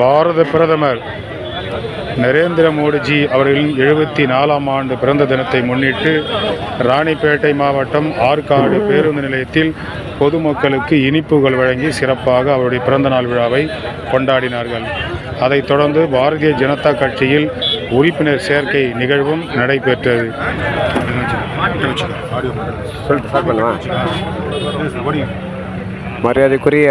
பாரத பிரதமர் நரேந்திர மோடிஜி அவர்களின் எழுபத்தி நாலாம் ஆண்டு பிறந்த தினத்தை முன்னிட்டு ராணிப்பேட்டை மாவட்டம் ஆற்காடு பேருந்து நிலையத்தில் பொதுமக்களுக்கு இனிப்புகள் வழங்கி சிறப்பாக அவருடைய பிறந்தநாள் விழாவை கொண்டாடினார்கள். அதைத் தொடர்ந்து பாரதிய ஜனதா கட்சியில் உறுப்பினர் சேர்க்கை நிகழ்வும் நடைபெற்றது. மரியாதைக்குரிய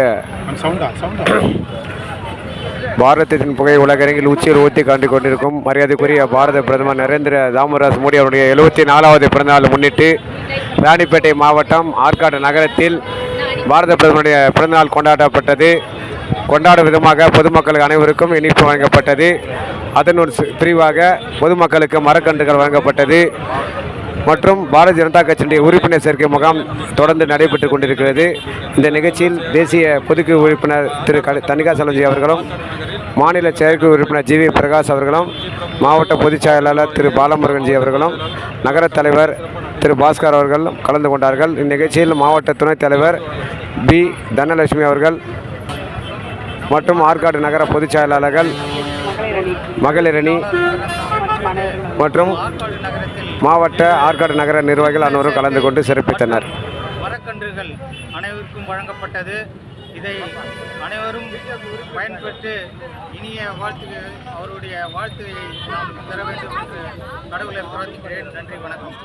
பாரதத்தின் புகை உலகரங்கில் உச்சியில் ஊற்றி காண்டு கொண்டிருக்கும் மரியாதைக்குரிய பாரத பிரதமர் நரேந்திர தாமராஸ் மோடி அவருடைய எழுபத்தி நாலாவது பிறந்தநாளை முன்னிட்டு ராணிப்பேட்டை மாவட்டம் ஆற்காடு நகரத்தில் பாரத பிரதமருடைய பிறந்தநாள் கொண்டாடப்பட்டது. கொண்டாடும் விதமாக பொதுமக்கள் அனைவருக்கும் இனிப்பு வழங்கப்பட்டது. அதன் பிரிவாக பொதுமக்களுக்கு மரக்கன்றுகள் வழங்கப்பட்டது. மற்றும் பாரதிய ஜனதா கட்சியினுடைய உறுப்பினர் சேர்க்கை முகாம் தொடர்ந்து நடைபெற்று கொண்டிருக்கிறது. இந்த நிகழ்ச்சியில் தேசிய பொதுக்கு உறுப்பினர் திரு க தனிகா சலஞ்சி அவர்களும் மாநில செயற்கை உறுப்பினர் ஜி வி பிரகாஷ் அவர்களும் மாவட்ட பொதுச் செயலாளர் திரு பாலமுருகன்ஜி அவர்களும் நகரத் தலைவர் திரு பாஸ்கர் அவர்களும் கலந்து கொண்டார்கள். இந்நிகழ்ச்சியில் மாவட்ட துணைத் தலைவர் பி தனலட்சுமி அவர்கள் மற்றும் ஆற்காடு நகர பொதுச் செயலாளர்கள் மகளிரணி மற்றும் மாவட்ட ஆற்காடு நகர நிர்வாகிகள் அனைவரும் கலந்து கொண்டு சிறப்பித்தனர். மரக்கன்றுகள் அனைவருக்கும் வழங்கப்பட்டது. இதை அனைவரும் பயன்பெற்று இனிய வாழ்த்து அவருடைய வாழ்த்துயை நாம் பெற வேண்டும் என்று கடவுளை பிரார்த்திக்கிறேன். நன்றி வணக்கம்.